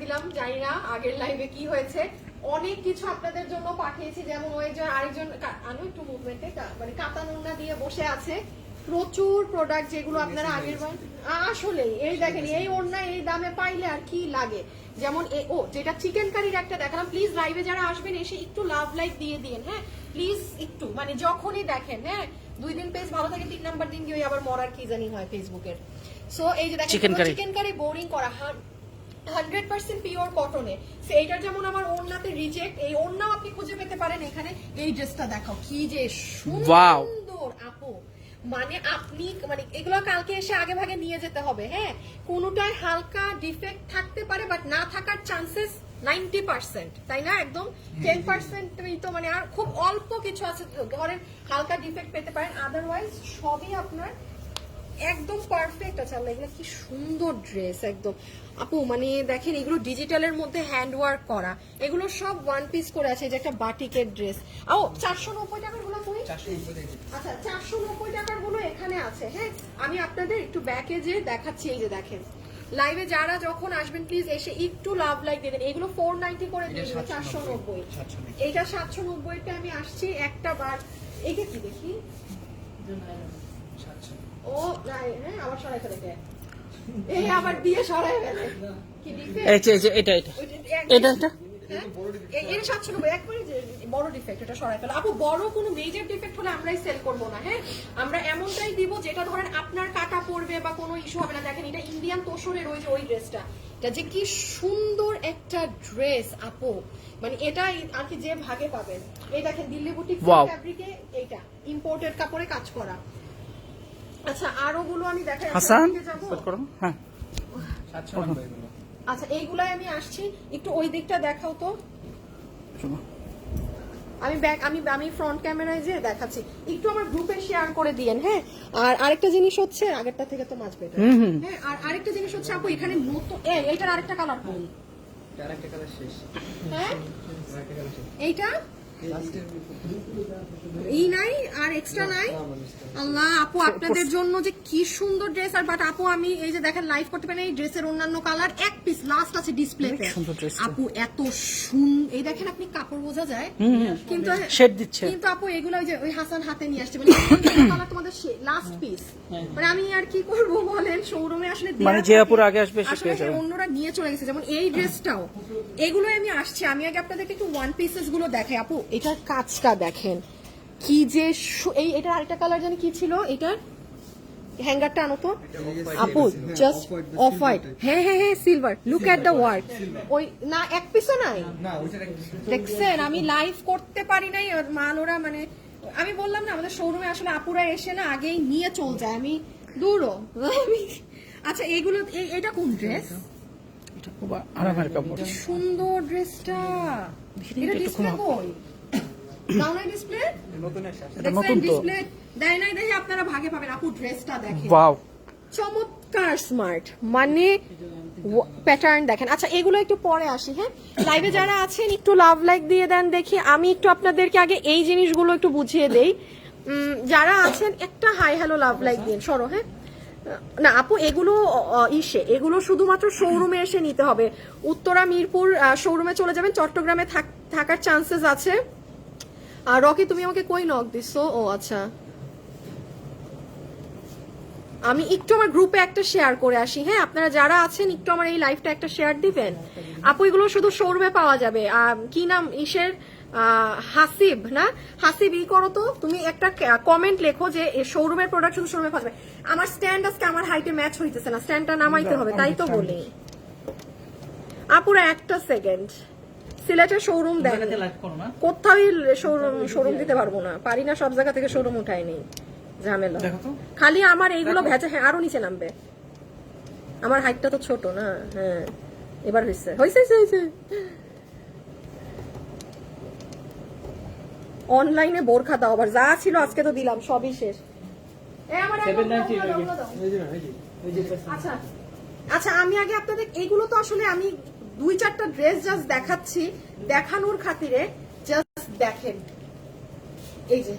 দিলাম জানি না আগের লাইভে কি হয়েছে। অনেক কিছু আপনাদের জন্য পাঠিয়েছি যেমন ওই যে আরেকজন আনো একটু মুভমেন্টে মানে কাতানুন্না দিয়ে বসে আছে। প্রচুর প্রোডাক্ট যেগুলো আপনারা আগের বার আসলে এই দেখেন এই ওড়না এই দামে পাইলে আর কি লাগে? যেমন ও যেটা চিকেন কারির একটা দেখালাম প্লিজ লাইভে যারা আসবেন এসে একটু লাভ লাইক দিয়ে দিন হ্যাঁ? প্লিজ একটু মানে যখনই দেখেন হ্যাঁ? দুই দিন পেজ ভালো থাকে তিন নাম্বার দিন গিয়ে আবার মরার কি জানি হয় ফেসবুকের সো এই যে দেখেন চিকেন কারি বোরিং করা হান্ড্রেড পার্সেন্ট পিওর কটনে। এইটার যেমন আমার ওড়নাতে রিজেক্ট এই ওড়নাও আপনি খুঁজে পেতে পারেন এখানে। এই ড্রেসটা দেখাও কি যে সুন্দর! আপু মানে আপনি মানে এগুলো কালকে এসে আগে ভাগে নিয়ে যেতে হবে হ্যাঁ? কোনোটায় হালকা ডিফেক্ট থাকতে পারে বাট না থাকার চান্সেস নাইনটি পার্সেন্ট তাই না? একদম টেন পার্সেন্ট তো মানে আর খুব অল্প কিছু আছে ধরেন হালকা ডিফেক্ট পেতে পারেন। আদারওয়াইজ সবই আপনার একদম পারফেক্ট আছে আল্লাহ এগুলো কি সুন্দর ড্রেস একদম। আপু মানে দেখেন এগুলো ডিজিটালের মধ্যে হ্যান্ড ওয়ার্ক করা এগুলো সব ওয়ান পিস করে আছে এই যে একটা বাটিকের ড্রেস ও চারশো নব্বই টাকারগুলো কই আচ্ছা চারশো নব্বই টাকারগুলো এখানে আছে হ্যাঁ? আমি আপনাদের একটু ব্যাকে যে দেখাচ্ছি এই যে দেখেন। লাইভে যারা যখন আসবেন প্লিজ এসে একটু লাভ লাইক দেবেন এগুলো ফোর নাইনটি করে দিয়ে চারশো নব্বই। এইটা সাতশো নব্বইতে আমি আসছি একটা বার। এইটা কি দেখি? ও হ্যাঁ আবার সরাই ফেলে কে? এই আবার দিয়ে সরাই ফেলে। কি defect? এই যে এই যে এটা হ্যাঁ? এর সাতশো নব্বই একবারে বড় ডিফেক্ট এটা সরাই ফেলে। আপু বড় কোনো মেজর ডিফেক্ট হলে আমরাই সেল করব না হ্যাঁ? আমরা এমনটাই দিব যেটা ধরেন আপনার কাটা পড়বে বা কোনো ইস্যু হবে না। দেখেন এটা ইন্ডিয়ান তোষরের ওই যে ওই ড্রেসটা এটা যে কি সুন্দর একটা ড্রেস আপু। মানে এটা আর কি যে ভাগে পাবেন। এই দেখেন দিল্লি বুটিক. ফ্যাব্রিকে এইটা ইম্পোর্টেড কাপড়ে কাজ করা। আচ্ছা আরও গুলো আমি দেখাই হাসান যাব? করো হ্যাঁ। আচ্ছা এইগুলাই আমি আসছি একটু ওই দিকটা দেখাও তো। আমি ব্যাক আমি আমি ফ্রন্ট ক্যামেরায় যে দেখাচ্ছি। একটু আমার গ্রুপে শেয়ার করে দিয়েন হ্যাঁ? আর আরেকটা জিনিস হচ্ছে আগেরটা থেকে তো মাছ বেটার। হ্যাঁ আর আরেকটা জিনিস হচ্ছে আপু এখানে নতুন এই এইটার আরেকটা কালার কোন? হ্যাঁ? এইটা? ই নাই আর এক্সট্রা নাই? আল্লাহ আপু আপনাদের জন্য যে কি সুন্দর ড্রেস আর বাট আপু আমি এই যে দেখেন লাইভ করতে পারেন এই ড্রেসের অন্যান্য কালার এক পিস লাস্ট আছে ডিসপ্লেতে। আপু এত সুন এই দেখেন আপনি কাপড় বোঝা যায়। কিন্তু শেড দিচ্ছে। কিন্তু আপু এগুলো ওই যে ওই হাসান হাতে নিয়ে আসছে। মানে কালার তোমাদের লাস্ট পিস মানে আমি আর কি করব বলেন? শোরুমে আসলে মানে যে। আপুরা আগে আসবে সে আসলে পেয়ে যাবে। হ্যাঁ, অন্যরা নিয়ে চলে গেছে। যেমন এই ড্রেসটাও এগুলো আমি আসছি। আমি আগে আপনাদেরকে একটু ওয়ান পিসেসগুলো দেখাই। আপু এটার কাজটা দেখেন। কি যে এই এটার আরেকটা কালার জানি কি ছিল? এটার? হ্যাঙ্গারটা আনো তো। আপু জাস্ট অফ হোয়াইট হ্যাঁ হ্যাঁ হ্যাঁ silver look at the work ওই না এক পিসও নাই। দেখছেন আমি লাইভ করতে পারি নাই আর মান ওরা মানে আমি বললাম না আমাদের শোরুমে আসলে আপুরা এসে না আগেই নিয়ে চল যায়। আমি দূরও আমি আচ্ছা এগুলো এটা কোন ড্রেস এটা খুব আরামের কাপড়। সুন্দর ড্রেসটা এটা ডিসপ্লে কই? দাও ডিসপ্লে এটা নতুন ডিসপ্লে দেয় নাই দেখে আপনারা ভাগে পাবেন। আপু ড্রেসটা দেখেন। ওয়াও চমৎকার স্মার্ট মানে প্যাটার্ন দেখেন। আচ্ছা এগুলো একটু পরে আসি হ্যাঁ? লাইভে যারা আছেন একটু লাভ লাইক দিয়ে দেন দেখি। আমি একটু আপনাদেরকে আগে এই জিনিসগুলো একটু বুঝিয়ে দেই। যারা আছেন একটা হাই হ্যালো লাভ লাইক দিন সরো হ্যাঁ? না আপু এগুলো ইসে। এগুলো শুধুমাত্র শোরুমে এসে নিতে হবে। উত্তরা মিরপুর শোরুমে চলে যাবেন। চট্টগ্রামে থাকার চান্সেস আছে। আর রকি তুমি আমাকে কই নক দিছো? ও আচ্ছা। আমি একটু আমার গ্রুপে একটা শেয়ার করে আসি। হ্যাঁ আপনারা যারা আছেন একটু আমার এই লাইভটা একটা শেয়ার দিবেন। আপু এগুলো শুধু শোরুমে পাওয়া যাবে। কি নাম ইসের? হাসিব না? হাসিব ই করো তো। তুমি একটা কমেন্ট লেখো যে শোরুমের প্রোডাক্ট শুধু শোরুমে পাওয়া যাবে। আমার স্ট্যান্ড আজকে আমার হাইটে ম্যাচ হইতেছে না। স্ট্যান্ডটা নামাইতে হবে তাই তো বলি। আপুরা একটা সেকেন্ড সিলেটের শোরুম দেন কোথাও শোরুম শোরুম দিতে পারব না। পারি না সব জায়গা থেকে শোরুম উঠাই নেই। ঝামেলা। খালি আমার এইগুলো ভেজা হ্যাঁ আরও নিচে নামবে। আমার হাইটটা তো ছোট না হ্যাঁ। এবার হয়েছে হয়েছে হয়েছে, অনলাইনে বোরখা দাও আবার। যা ছিল আজকে তো দিলাম সবই শেষ। আচ্ছা আচ্ছা আমি আগে আপনাদের এইগুলো তো আসলে আমি দুই চারটা ড্রেস জাস্ট দেখাচ্ছি। দেখানোর খাতিরে জাস্ট দেখেন। এই যে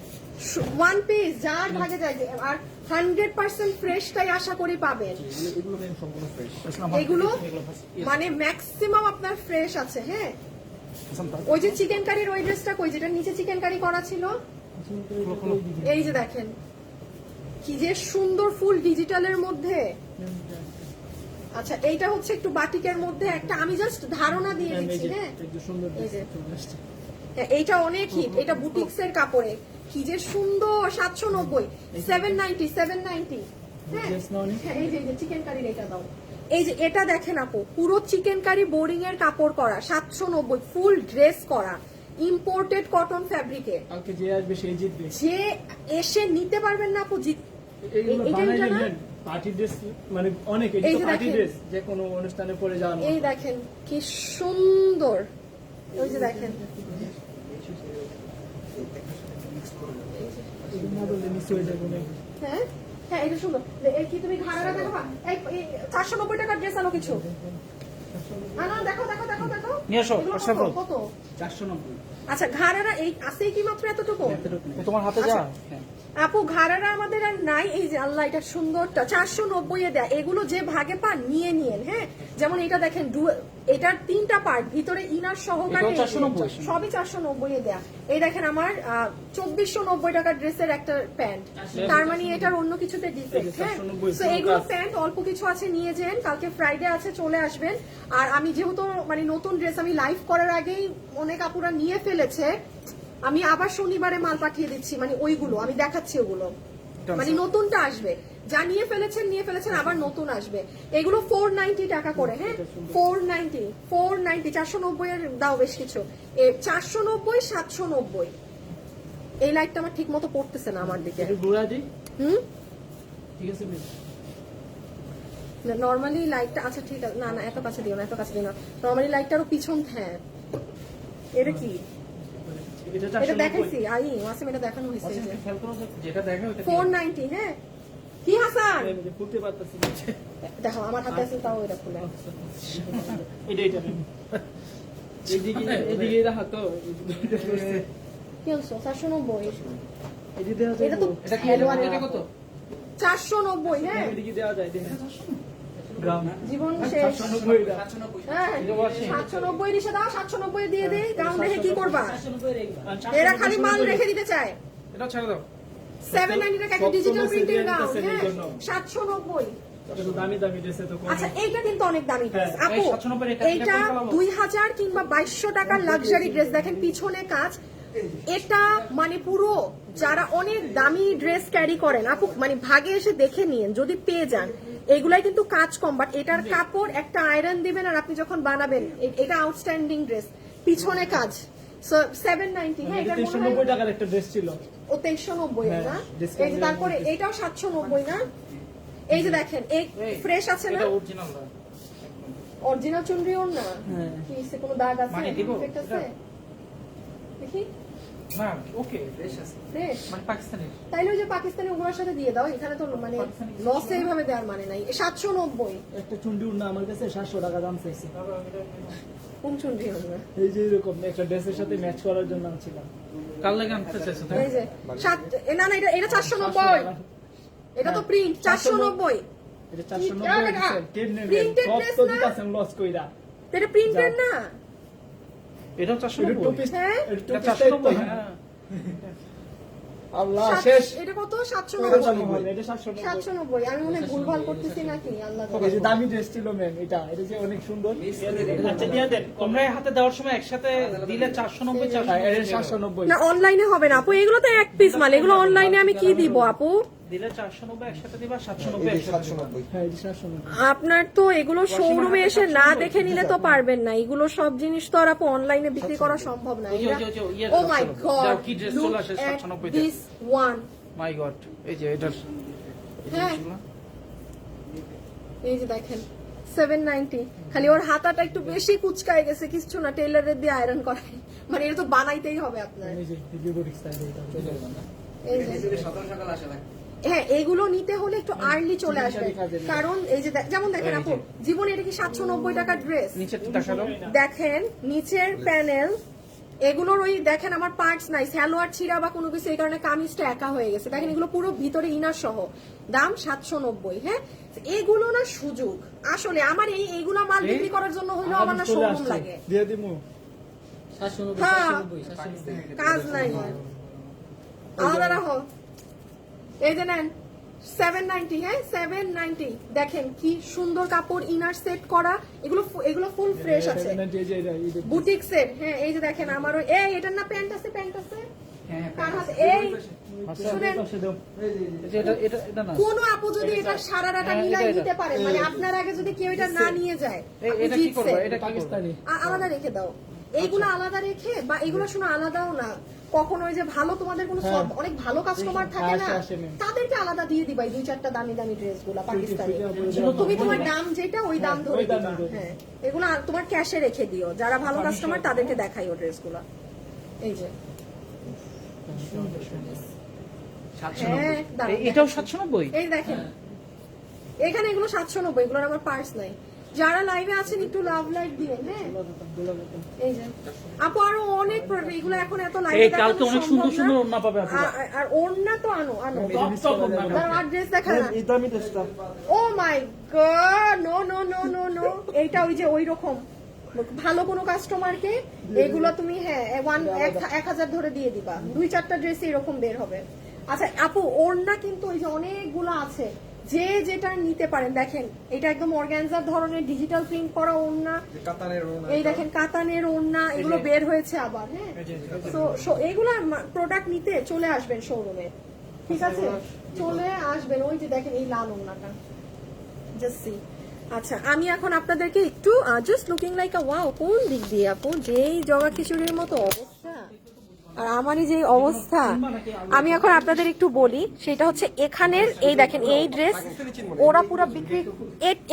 ওয়ান পিস যার ভাগে যায় আর হান্ড্রেড পার্সেন্ট ফ্রেশটাই আশা করি পাবেন। এগুলো মানে ম্যাক্সিমাম আপনার ফ্রেশ আছে হ্যাঁ? ওই যে চিকেন কারির ওই ড্রেসটা কই যেটা নিচে চিকেন কারি করা ছিল? এই যে দেখেন কি যে সুন্দর ফুল ডিজিটালের মধ্যে। আচ্ছা এইটা হচ্ছে একটু বাটিকের মধ্যে একটা আমি জাস্ট ধারণা দিয়ে দিচ্ছি হ্যাঁ? সুন্দর এই যে। হ্যাঁ, এইটা অনেক হিট এটা বুটিক্স এর কাপড়ে। কি যে সুন্দর সাতশো নব্বই সেভেন নাইনটি সেভেন নাইনটি হ্যাঁ? হ্যাঁ, এই যে এটা দেখেন আপু পুরো চিকেন কারি বোরিং এর কাপড় করা সাতশো নব্বই ফুল ড্রেস করা ইম্পোর্টেড কটন ফ্যাব্রিকে যে এসে নিতে পারবেন না আপু জিত পার্টি ড্রেস মানে অনেক এই যে পার্টি ড্রেস যে কোনো অনুষ্ঠানে পরে যাওয়ার এই দেখেন কি সুন্দর। ওই যে দেখেন। না বললে মিস হয়ে? হ্যাঁ হ্যাঁ এটা সুন্দর। এই কি তুমি ঘাড়া দেখাবা? এই চারশো নব্বই টাকার ড্রেস আনো কিছু। আনো দেখো। কত? চারশো নব্বই। আচ্ছা ঘাড়ারা এই আছেই কি মাত্র এতটুকু? তোমার হাতে যা আচ্ছা। আপু ঘাড়ারা আমাদের আর নাই এই যে আল্লাহ এটা সুন্দরটা চারশো নব্বই এ দেয় এগুলো যে ভাগে পান নিয়ে নিয়েন হ্যাঁ? যেমন এটা দেখেন এটার তিনটা পার্ট ভিতরে ইনার সহকারে এই যে, 490 সবই চারশো নব্বই এ দেয়া। এই দেখেন আমার চব্বিশশো নব্বই টাকার ড্রেসের একটা প্যান্ট তার মানে এটার অন্য কিছুতে ডিফেক্ট হ্যাঁ? তো এগুলো প্যান্ট অল্প কিছু আছে নিয়ে যান কালকে ফ্রাইডে আছে চলে আসবেন। আর আমি যেহেতু মানে নতুন ড্রেস আমি লাইভ করার আগেই অনেক আপুরা নিয়ে ফেলেছে আমি আবার শনিবারে মাল পাঠিয়ে দিচ্ছি মানে ওইগুলো আমি দেখাচ্ছি ওগুলো। মানে নতুনটা আসবে। যা নিয়ে ফেলেছেন নিয়ে ফেলেছেন আবার নতুন আসবে। এগুলো ফোর নাইনটি টাকা করে হ্যাঁ? ফোর নাইনটি ফোর নাইনটি চারশো নব্বই এর দাও বেশ কিছু। চারশো নব্বই সাতশো নব্বই। এই লাইটটা আমার ঠিক মতো পড়তেছে না আমার দিকে। একটু হুম? ঠিক আছে নর্মালি লাইটটা আচ্ছা ঠিক আছে। না না এত কাছে দিও না এত কাছে দিও না। নর্মালি লাইটটারও পিছন হ্যাঁ। এটা কি? এটা এটা চারশো নব্বই দেখাইছি আই ওয়াসিম এটা দেখানো হয়েছে যে- যেটা দেখে ওটা ফোর নাইনটি হ্যাঁ। কি হাসান? পারতেছি। দেখো আমার হাতে আছে তাও এটা খুলে। এটা এটা এদিকে এদিকে রাখা তো। কি দেওয়া যায় এটা তো এটা কি এটা কত? চারশো নব্বই হ্যাঁ। এদিকে দেওয়া যায় দেখেন গ্রাম জীবন শেষ। হ্যাঁ সাতশো নব্বই রিসে দাও সাতশো নব্বই দিয়ে দিই গ্রাউন্ড দেখে কি করবা? এরা খালি মাল রেখে দিতে চায়। এটা ছেড়ে দাও। সেভেন নাইনটি টাকা একটা ডিজিটাল সময় প্রিন্টিং serial গাউন হ্যাঁ সাতশো নব্বই। আচ্ছা এইটা কিন্তু অনেক দামি ড্রেস। হ্যাঁ, আপু এই 790 এটা- এটা এইটা দুই হাজার কিংবা বাইশশো টাকার লাক্সারি ড্রেস দেখেন পিছনে কাজ। এটা মানে পুরো যারা অনেক দামি ড্রেস ক্যারি করেন আপু মানে ভাগে এসে দেখে নিন যদি পেয়ে যান। এগুলাই কিন্তু কাজ কম বাট এটার কাপড় একটা আয়রন দিবেন আর আপনি যখন বানাবেন এটা আউটস্ট্যান্ডিং ড্রেস পিছনে কাজ। হ্যাঁ টাকার একটা ড্রেস ছিল। ও তেইশশো নব্বই হ্যাঁ, না তারপরে এটাও সাতশো নব্বই না? এই যে দেখেন এই ফ্রেশ আছে না? অরিজিনাল চুনরি ওর না? হ্যাঁ। কি কোনো দাগ আছে? মানে আছে? দেখি। না ওকে বেশ। আছে ফ্রেশ মানে পাকিস্তানি। তাইলে ওই যে পাকিস্তানি ওগুলোর সাথে দিয়ে দাও এখানে তো মানে লস এইভাবে দেওয়ার মানে নাই। সাতশো নব্বই। একটা চুন্ডি উড়না আমার কাছে সাতশো টাকা দাম চাইছে। কোন চুনরি ওর না এই যে এরকম একটা ড্রেসের সাথে ম্যাচ করার জন্য আনছিলাম। কাল লাগে আনতে চাইছো এই যে সাত না না এটা এটা চারশো নব্বই। এটা তো প্রিন্ট চারশো নব্বই। এটা চারশো নব্বই না? এটা প্রিন্টেড না? এটা হ্যাঁ? এটা এটা হ্যাঁ। আল্লাহ শেষ। কত? আমি মনে ভুলভাল করতেছি নাকি? আল্লাহ এই যে দামি ড্রেস ছিল ম্যাম এটা এটা যে অনেক সুন্দর। আচ্ছা দিয়ে দেন। তোমরা হাতে দেওয়ার সময় একসাথে দিলে চারশো নব্বই চারশো হ্যাঁ, না অনলাইনে হবে না। আপু এগুলো তো এক পিস মাল। এগুলো অনলাইনে আমি কি দিব আপু? হ্যাঁ নব্বই আপনার তো এগুলো শোরুমে এসে না দেখে নিলে তো পারবেন না। এগুলো সব জিনিস তো আর আপু অনলাইনে বিক্রি করা সম্ভব না। যে, যে, যে, ও মাই গড কি dress চলে আসে 790 দিস ওয়ান মাই গড এই যে এটার হ্যাঁ। এই যে দেখেন সেভেন নাইনটি খালি ওর হাতাটা একটু বেশি কুচকায় গেছে কিছু না টেলারের দিয়ে আয়রন করাই মানে এটা তো বানাইতেই হবে আপনার। এই যে বিবরিক স্টাইল এটা এই যে হ্যাঁ এগুলো নিতে হলে একটু আর্লি চলে আসবে। কারণ এই যে যেমন দেখেন আপু জীবনে এটা কি সাতশো নব্বই টাকার ড্রেস দেখেন নিচের প্যানেল এগুলোর ওই দেখেন আমার পার্টস নাই স্যালোয়ার ছিঁড়া বা কোনো কিছু এই কারণে কামিজটা একা হয়ে গেছে। দেখেন এগুলো পুরো ভিতরে ইনার সহ। দাম সাতশো নব্বই হ্যাঁ? এগুলো না সুযোগ। আসলে আমার এই এগুলো মাল বিক্রি করার জন্য হইল আমার না শোরুম লাগে। হ্যাঁ। কাজ নাই। আলাদা রাখো এই যে নেন সেভেন নাইনটি হ্যাঁ সেভেন নাইনটি দেখেন কি সুন্দর কাপড় ইনার সেট করা এগুলো এগুলো ফুল ফ্রেশ আছে। যে যে এটা, এই যে- বুটিক সেট হ্যাঁ এই যে দেখেন আমারও এই এটার না প্যান্ট আছে প্যান্ট আছে? কার হাতে? এই শুনেন। পাশে দাও। এই যে এটা এটা এটা না। কোন আপু যদি এটা সারা রাটা হ্যাঁ, মিলাই এটা, এটা। নিতে পারে মানে আপনার আগে যদি কেউ এটা না নিয়ে যায় আলাদা রেখে দাও। এইগুলো আলাদা রেখে বা এগুলো শুনো আলাদাও না। কখন ওই যে ভালো তোমাদের কোনো হ্যাঁ। সব- অনেক ভালো কাস্টমার থাকে না। তাদেরকে আলাদা দিয়ে দিবা এই দুই চারটা দামি দামি ড্রেসগুলা পাকিস্তানি। তুমি তোমার দাম যেটা ওই দাম হ্যাঁ, ধরে। হ্যাঁ এগুলো আর তোমার ক্যাশে রেখে দিও। যারা ভালো কাস্টমার তাদেরকে দেখাই ও ড্রেসগুলা। এই যে। হ্যাঁ এটাও সাতশো নব্বই? এই দেখেন। এখানে এগুলো সাতশো নব্বই এগুলোর আমার পার্স নাই। যারা লাইভে আছেন একটু লাভ লাইক দিয়ে হ্যাঁ? এই যে। আপু আরও অনেক প্রোডাক্ট এগুলো এখন এত লাইভে এই কালকে অনেক সুন্দর সুন্দর ওড়না পাবে আপু। আর ওড়না তো আনো আনো। তার আর ড্রেস দেখা না এই দামি ড্রেসটা। ও my god no no no no no এইটা ওই যে ওই রকম ভালো কোনো কাস্টমারকে এগুলো তুমি হ্যাঁ ওয়ান এক হাজার ধরে দিয়ে দিবা। দুই চারটা ড্রেস এরকম বের হবে। আচ্ছা আপু ওড়না কিন্তু ওই যে অনেকগুলো আছে। যে যেটা নিতে পারেন দেখেন এটা একদম অর্গানজার ধরনের ডিজিটাল প্রিন্ট করা ওড়না। এই দেখেন কাতানের ওড়না এগুলো বের হয়েছে আবার হ্যাঁ? তো এইগুলো প্রোডাক্ট নিতে চলে আসবেন শোরুমে ঠিক আছে? চলে আসবেন ওই যে দেখেন এই লাল ওড়নাটা। জাস্ট সি আচ্ছা আমি এখন আপনাদেরকে একটু just looking like a wow কোন দিক দিয়ে আপু? যেই জগা খিচুড়ির মতো অবস্থা। আর আমারই যে অবস্থা, আমি এখন আপনাদের একটু বলি, সেটা হচ্ছে এখানের এই দেখেন, এই ড্রেস ওরা পুরো বিক্রি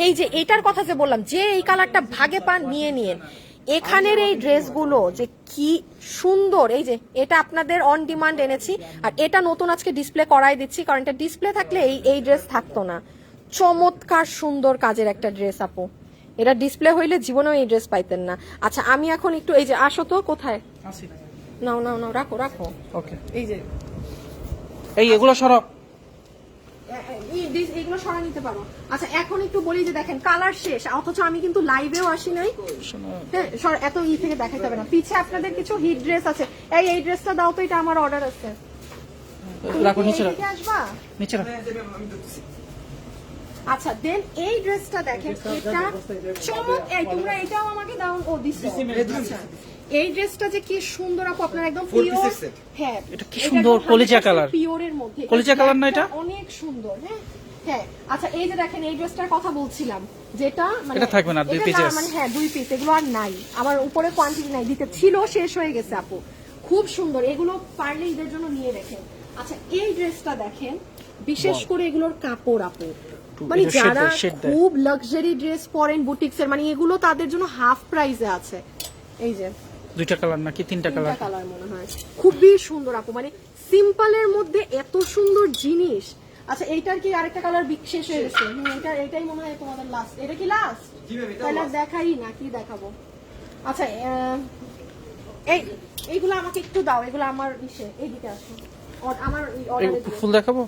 এই যে এটার কথা যে বললাম, যে এই কালারটা ভাগে পান, নিয়ে নিয়ে এখানের এই ড্রেসগুলো যে কি সুন্দর, এই যে এটা আপনাদের অন ডিমান্ড এনেছি, আর এটা নতুন আজকে ডিসপ্লে করাই দিচ্ছি, কারণ এটা ডিসপ্লে থাকলে এই এই ড্রেস থাকতো না। চমৎকার সুন্দর কাজের একটা ড্রেস আপু। এটা ডিসপ্লে হইলে জীবনেও এই ড্রেস পাইতেন না। আচ্ছা আমি এখন একটু, এই যে আসো তো, কোথায়? নাও নাও নাও রাখো রাখো। ওকে এই যে। এই এগুলো সরব এগুলো সরা নিতে পারো। আচ্ছা এখন একটু বলি যে দেখেন কালার শেষ। অথচ আমি কিন্তু লাইভেও আসি নাই। হ্যাঁ এত ই থেকে দেখাতে হবে না। পিছে আপনাদের কিছু হিট ড্রেস আছে। এই এই ড্রেসটা দাও তো এটা আমার অর্ডার আছে। রাখো নিচে রাখো। নিচে রাখো। আচ্ছা দেন এই ড্রেসটা দেখেন এটা চমক এই তোমরা এটাও আমাকে দাও ও দিছো আচ্ছা। এই ড্রেসটা যে কি সুন্দর আপু আপনার একদম পিওর হ্যাঁ এটা কি সুন্দর, কলিজা colour। পিওরের মধ্যে। কলিজা colour না এটা? অনেক সুন্দর হ্যাঁ হ্যাঁ। আচ্ছা এই যে দেখেন এই ড্রেসটার কথা বলছিলাম যেটা মানে এটা থাকবে না, দুই pieces। মানে হ্যাঁ দুই পিস এগুলো আর নাই। আমার উপরে কোয়ান্টিটি নাই দিতে ছিল শেষ হয়ে গেছে আপু। খুব সুন্দর এগুলো পারলে ঈদের জন্য নিয়ে রেখেন আচ্ছা এই ড্রেসটা দেখেন বিশেষ করে এগুলোর কাপড় আপু। মানে যারা। খুব লাক্সারি ড্রেস পরেন বুটিক্স এর মানে এগুলো তাদের জন্য হাফ প্রাইসে আছে। এই যে দুইটা কালার নাকি তিনটা কালার কালার মনে হয়। খুবই সুন্দর আপু মানে সিম্পলের মধ্যে এত সুন্দর জিনিস। আচ্ছা এইটার কি আরেকটা কালার শেষ হয়ে গেছে? এটা এটাই মনে হয় তোমাদের লাস্ট এটা কি লাস্ট তাহলে দেখাই না কি দেখাবো? আচ্ছা এই এইগুলো আমাকে একটু দাও এগুলো আমার ইসে এইদিকে আসো। আমার অর্ডারে ফুল দেখাবো?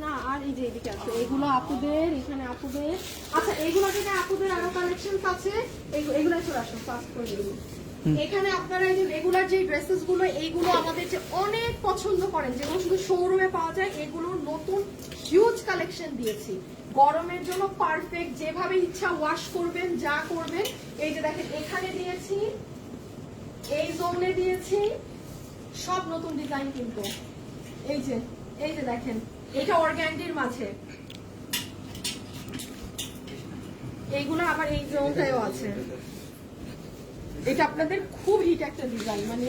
না আর এই যে এদিকে আছে এগুলো আপুদের এখানে আপুদের। আচ্ছা এইগুলো থেকে আপুদের আরও কালেকশন আছে। এগু- এগুলো চলে আসুন ফাস্ট করে এখানে আপনারা এই যে রেগুলার যে ড্রেসেসগুলো, এইগুলো আমাদের যে অনেক পছন্দ করেন, যেগুলো শুধু শোরুমে পাওয়া যায় এগুলোর নতুন হিউজ কালেকশন দিয়েছি। গরমের জন্য পারফেক্ট যেভাবে ইচ্ছা ওয়াশ করবেন, যা করবেন। এই যে দেখেন, এখানে দিয়েছি, এই জোনে দিয়েছি, সব নতুন ডিজাইন কিন্তু। এই যে এই যে দেখেন, এটা অর্গ্যান্ডির মাঝে। এইগুলো আবার এই জোনটাও আছে। এটা আপনাদের খুব হিট একটা ডিজাইন মানে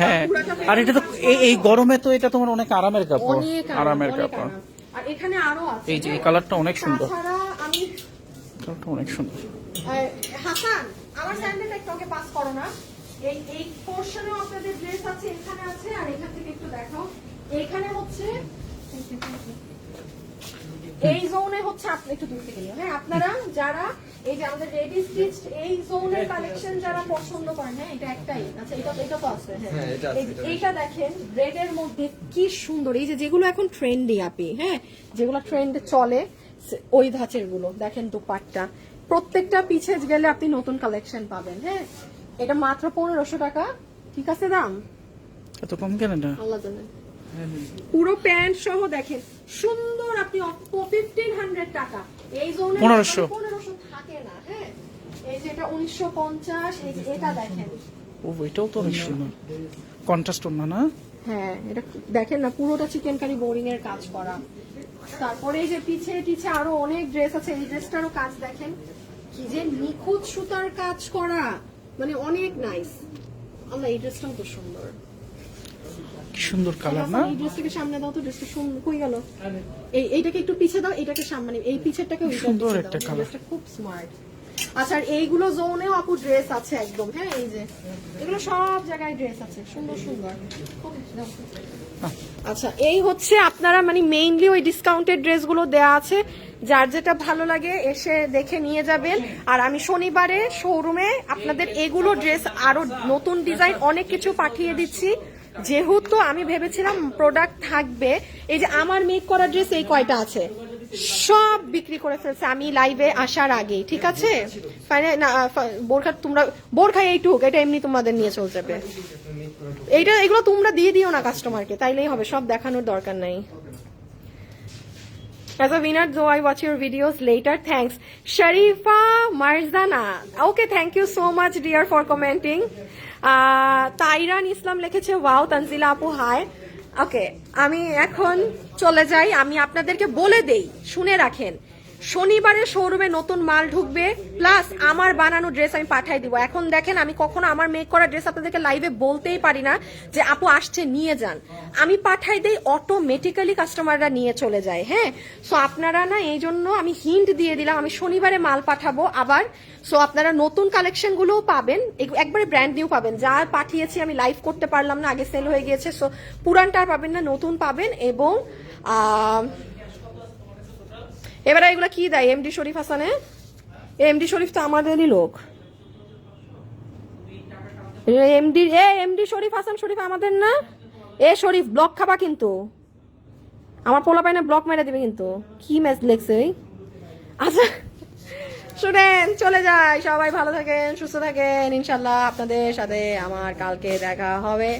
হ্যাঁ আর এটা তো এই গরমে তো এটা তোমার অনেক আরামের কাপড়। আরামের কাপড়। আর এখানে আরও আছে। এই যে এই? কালারটা অনেক সুন্দর। আমি কালারটা অনেক সুন্দর। হাসান আমার স্যান্ডেলটা একটু ওকে পাস করো না। এই এই পোর্শনেও আপনাদের ড্রেস আছে এখানে আছে আর এখান থেকে একটু দেখাও। এখানে হচ্ছে এই জোনে হচ্ছে আপনি একটু দূর থেকে নিও। হ্যাঁ আপনারা যারা এই যে আমাদের রেডি স্টিচ এই জোনের কালেকশন যারা পছন্দ করেন হ্যাঁ এটা একটাই। আচ্ছা এটা এটা তো আছে হ্যাঁ। হ্যাঁ, এইটা দেখেন রেড এর মধ্যে কি সুন্দর। এই যে যেগুলো এখন ট্রেন্ডি আপি হ্যাঁ যেগুলো ট্রেন্ডে চলে ওই ধাঁচেরগুলো। দেখেন দুপাট্টা। প্রত্যেকটা পিছে গেলে আপনি নতুন কালেকশন পাবেন হ্যাঁ। এটা মাত্র পনেরোশো টাকা। ঠিক আছে দাম? এত কম কেন আল্লাহ জানে। পুরো প্যান্ট সহ দেখেন সুন্দর আপনি ফিফটিন হান্ড্রেড টাকা। এই জোনে 1500 পনেরোশো। থাকে না হ্যাঁ? এই যে এটা উনিশশো পঞ্চাশ এই যে এটা দেখেন। ও এটাও তো অনেক সুন্দর। কন্ট্রাস্ট না না? হ্যাঁ এটা দেখেন না পুরোটা চিকেন কারি বোরিং এর কাজ করা। তারপরে এই যে পিছে পিছে আরও অনেক ড্রেস আছে এই ড্রেসটারও কাজ দেখেন। কি যে নিখুঁত সুতার কাজ করা মানে অনেক নাইস আল্লাহ এই ড্রেসটাও তো সুন্দর। কি সুন্দর কালার না? এই ড্রেসটাকে সামনে দাও তো ড্রেসটা সুন্দর কই গেল? এই এইটাকে একটু পিছে দাও এটাকে সামনে এই পিছেরটাকে সুন্দর একটা colour। খুব স্মার্ট আচ্ছা এইগুলো জোনেও আপু ড্রেস আছে একদম হ্যাঁ এই যে। এগুলো সব জায়গায় ড্রেস আছে সুন্দর সুন্দর। আচ্ছা এই হচ্ছে আপনারা মানে মেইনলি ওই ডিসকাউন্টেড ড্রেসগুলো দেয়া আছে যার যেটা ভালো লাগে এসে দেখে নিয়ে যাবেন। আর আমি শনিবারে শোরুমে আপনাদের এগুলো ড্রেস আরও নতুন ডিজাইন অনেক কিছু পাঠিয়ে দিচ্ছি। যেহেতু আমি ভেবেছিলাম প্রোডাক্ট থাকবে, এই যে আমার মেক করা ড্রেস এই কয়টা আছে? সব বিক্রি করে ফেলছে আমি লাইভে আসার আগে ঠিক আছে? না বোরখা তোমরা বোরখা এইটুক এটা এমনি তোমাদের নিয়ে চলে যাবে। এইটা এগুলো তোমরা দিয়ে দিও না কাস্টমারকে তাইলেই হবে, সব দেখানোর দরকার নাই। As a winner, though I watch your videos later, thanks. Sharifa Marzana. Okay, thank you so much, dear, for commenting. Uh, তাইরান Islam লিখেছে wow, তানজিলা আপু hi. ওকে আমি এখন চলে যাই আমি আপনাদেরকে বলে দেই শুনে রাখেন শনিবারে শোরুমে নতুন মাল ঢুকবে, প্লাস আমার বানানো ড্রেস আমি পাঠাই দিব। এখন দেখেন, আমি কখনো আমার মেক করা ড্রেস আপনাদেরকে লাইভে বলতেই পারি না যে আপু আসছে, নিয়ে যান। আমি পাঠাই দেই অটোমেটিক্যালি কাস্টমাররা নিয়ে চলে যায় হ্যাঁ? সো আপনারা না, এই জন্য আমি হিন্ট দিয়ে দিলাম, আমি শনিবারে মাল পাঠাবো আবার। সো আপনারা নতুন কালেকশন গুলোও পাবেন একবারে ব্র্যান্ড নিউ পাবেন। যা পাঠিয়েছি আমি লাইভ করতে পারলাম না, আগে সেল হয়ে গিয়েছে। সো পুরানটা পাবেন না, নতুন পাবেন এবং এবারে এগুলো কি দেয়? এমডি শরীফ হাসানে? এমডি শরীফ তো আমাদেরই লোক। এমডি এ এমডি শরীফ হাসান শরীফ আমাদের না? এ শরীফ ব্লক খাবা কিন্তু। আমার পোলা পাইনে ব্লক মেরে দিবে কিন্তু। কি ম্যাচ লেগছে আচ্ছা শুনেন, চলে যাই। সবাই ভালো থাকেন, সুস্থ থাকেন। ইনশাল্লাহ আপনাদের সাথে আমার কালকে দেখা হবে।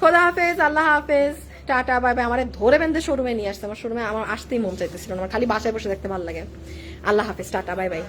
খোদা হাফেজ, আল্লাহ হাফেজ। টাটা, বাই বাই, আমার ধরে বেঁধে শোরুমে নিয়ে আসতে আমার শোরুমে আমার আসতেই মন চাইতেছিল আমার খালি বাসায় বসে দেখতে ভালো লাগে। আল্লাহ হাফিজ, টাটা, বাই বাই।